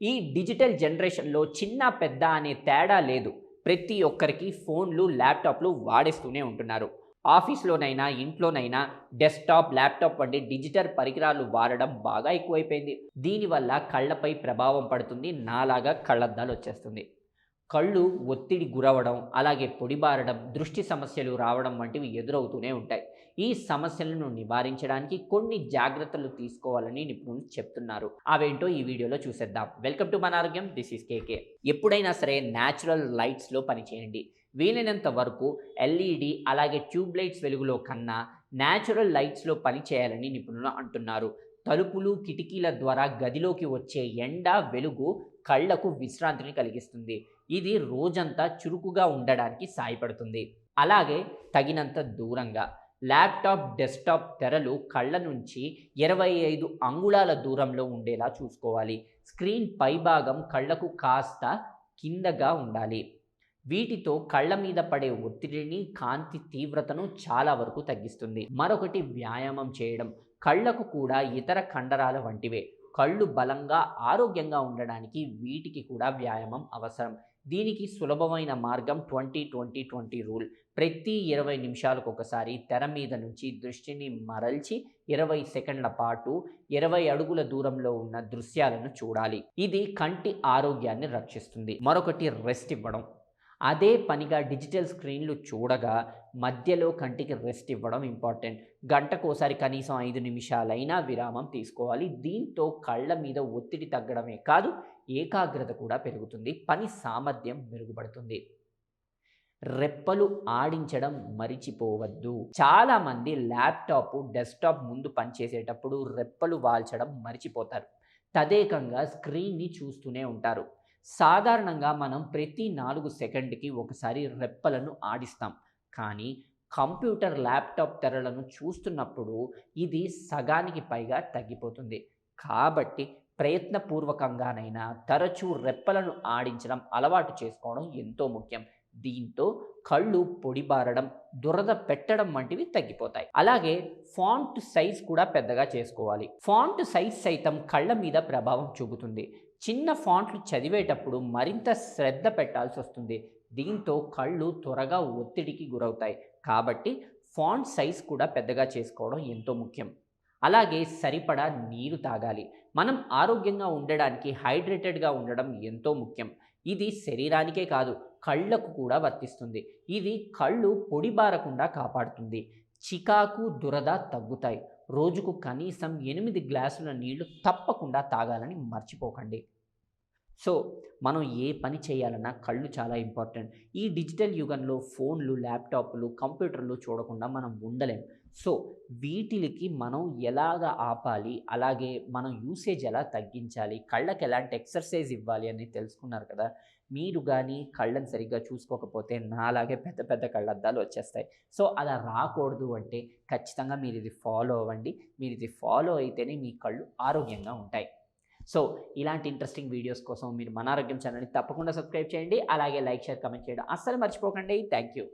ఈ డిజిటల్ జనరేషన్లో చిన్న పెద్ద అనే తేడా లేదు. ప్రతి ఒక్కరికి ఫోన్లు ల్యాప్టాప్లు వాడేస్తూనే ఉంటున్నారు. ఆఫీస్లోనైనా ఇంట్లోనైనా డెస్క్టాప్ ల్యాప్టాప్ వంటి డిజిటల్ పరికరాలు వాడడం బాగా ఎక్కువైపోయింది. దీనివల్ల కళ్ళపై ప్రభావం పడుతుంది నాలాగా కళ్ళద్దాలు వచ్చేస్తుంది. కళ్ళు ఒత్తిడి గురవడం అలాగే పొడిబారడం దృష్టి సమస్యలు రావడం వంటివి ఎదురవుతూనే ఉంటాయి. ఈ సమస్యలను నివారించడానికి కొన్ని జాగ్రత్తలు తీసుకోవాలని నిపుణులు చెప్తున్నారు. అవేంటో ఈ వీడియోలో చూసేద్దాం. వెల్కమ్ టు మన ఆరోగ్యం దిస్ ఈస్ కేకే. ఎప్పుడైనా సరే న్యాచురల్ లైట్స్లో పనిచేయండి. వీలైనంత వరకు ఎల్ఈడి అలాగే ట్యూబ్ లైట్స్ వెలుగులో కన్నా న్యాచురల్ లైట్స్లో పనిచేయాలని నిపుణులు అంటున్నారు. తలుపులు కిటికీల ద్వారా గదిలోకి వచ్చే ఎండ వెలుగు కళ్ళకు విశ్రాంతిని కలిగిస్తుంది. ఇది రోజంతా చురుకుగా ఉండడానికి సాయపడుతుంది అలాగే తగినంత దూరంగా. ల్యాప్టాప్ డెస్క్టాప్ తెరలు కళ్ళ నుంచి ఇరవై ఐదు అంగుళాల దూరంలో ఉండేలా చూసుకోవాలి. స్క్రీన్ పైభాగం కళ్ళకు కాస్త కిందగా ఉండాలి. వీటితో కళ్ళ మీద పడే ఒత్తిడిని కాంతి తీవ్రతను చాలా వరకు తగ్గిస్తుంది. మరొకటి వ్యాయామం చేయడం. కళ్ళకు కూడా ఇతర కండరాల వంటివే. కళ్ళు బలంగా ఆరోగ్యంగా ఉండడానికి వీటికి కూడా వ్యాయామం అవసరం. దీనికి సులభమైన మార్గం ట్వంటీ ట్వంటీ ట్వంటీ రూల్. ప్రతి ఇరవై నిమిషాలకు ఒకసారి తెర మీద నుంచి దృష్టిని మరల్చి ఇరవై సెకండ్ల పాటు ఇరవై అడుగుల దూరంలో ఉన్న దృశ్యాలను చూడాలి. ఇది కంటి ఆరోగ్యాన్ని రక్షిస్తుంది. మరొకటి రెస్ట్ ఇవ్వడం. అదే పనిగా డిజిటల్ స్క్రీన్లు చూడగా మధ్యలో కంటికి రెస్ట్ ఇవ్వడం ఇంపార్టెంట్. గంటకోసారి కనీసం ఐదు నిమిషాలైనా విరామం తీసుకోవాలి. దీంతో కళ్ళ మీద ఒత్తిడి తగ్గడమే కాదు ఏకాగ్రత కూడా పెరుగుతుంది. పని సామర్థ్యం మెరుగుపడుతుంది. రెప్పలు ఆడించడం మరిచిపోవద్దు. చాలామంది ల్యాప్టాప్ డెస్క్టాప్ ముందు పనిచేసేటప్పుడు రెప్పలు వాల్చడం మరిచిపోతారు. తదేకంగా స్క్రీన్ని చూస్తూనే ఉంటారు. సాధారణంగా మనం ప్రతి నాలుగు సెకండ్కి ఒకసారి రెప్పలను ఆడిస్తాం. కానీ కంప్యూటర్ ల్యాప్టాప్ తెరలను చూస్తున్నప్పుడు ఇది సగానికి పైగా తగ్గిపోతుంది. కాబట్టి ప్రయత్నపూర్వకంగానైనా తరచూ రెప్పలను ఆడించడం అలవాటు చేసుకోవడం ఎంతో ముఖ్యం. దీంతో కళ్ళు పొడిబారడం దురద పెట్టడం వంటివి తగ్గిపోతాయి. అలాగే ఫాంట్ సైజ్ కూడా పెద్దగా చేసుకోవాలి. ఫాంట్ సైజ్ సైతం కళ్ళ మీద ప్రభావం చూపుతుంది. చిన్న ఫాంట్లు చదివేటప్పుడు మరింత శ్రద్ధ పెట్టాల్సి వస్తుంది. దీంతో కళ్ళు త్వరగా ఒత్తిడికి గురవుతాయి. కాబట్టి ఫాంట్ సైజ్ కూడా పెద్దగా చేసుకోవడం ఎంతో ముఖ్యం. అలాగే సరిపడా నీరు తాగాలి. మనం ఆరోగ్యంగా ఉండడానికి హైడ్రేటెడ్గా ఉండడం ఎంతో ముఖ్యం. ఇది శరీరానికే కాదు కళ్ళకు కూడా వర్తిస్తుంది. ఇది కళ్ళు పొడిబారకుండా కాపాడుతుంది. చికాకు దురద తగ్గుతాయి. రోజుకు కనీసం ఎనిమిది గ్లాసుల నీళ్ళు తప్పకుండా తాగాలని మర్చిపోకండి. సో మనం ఏ పని చేయాలన్నా కళ్ళు చాలా ఇంపార్టెంట్. ఈ డిజిటల్ యుగంలో ఫోన్లు ల్యాప్టాప్లు కంప్యూటర్లు చూడకుండా మనం ఉండలేం. సో వీటికి మనం ఎలాగ ఆపాలి? అలాగే మనం యూసేజ్ ఎలా తగ్గించాలి? కళ్ళకి ఎలాంటి ఎక్సర్సైజ్ ఇవ్వాలి అని తెలుసుకున్నారు కదా? మీరు కానీ కళ్ళని సరిగ్గా చూసుకోకపోతే నాలాగే పెద్ద పెద్ద కళ్ళద్దాలు వచ్చేస్తాయి. సో అలా రాకూడదు అంటే ఖచ్చితంగా మీరు ఇది ఫాలో అవ్వండి. మీరు ఇది ఫాలో అయితేనే మీ కళ్ళు ఆరోగ్యంగా ఉంటాయి. సో ఇలాంటి ఇంట్రెస్టింగ్ వీడియోస్ కోసం మీరు మన ఆరోగ్యం ఛానల్ని తప్పకుండా సబ్స్క్రైబ్ చేయండి. అలాగే లైక్ షేర్ కమెంట్ చేయడం అస్సలు మర్చిపోకండి. Thank you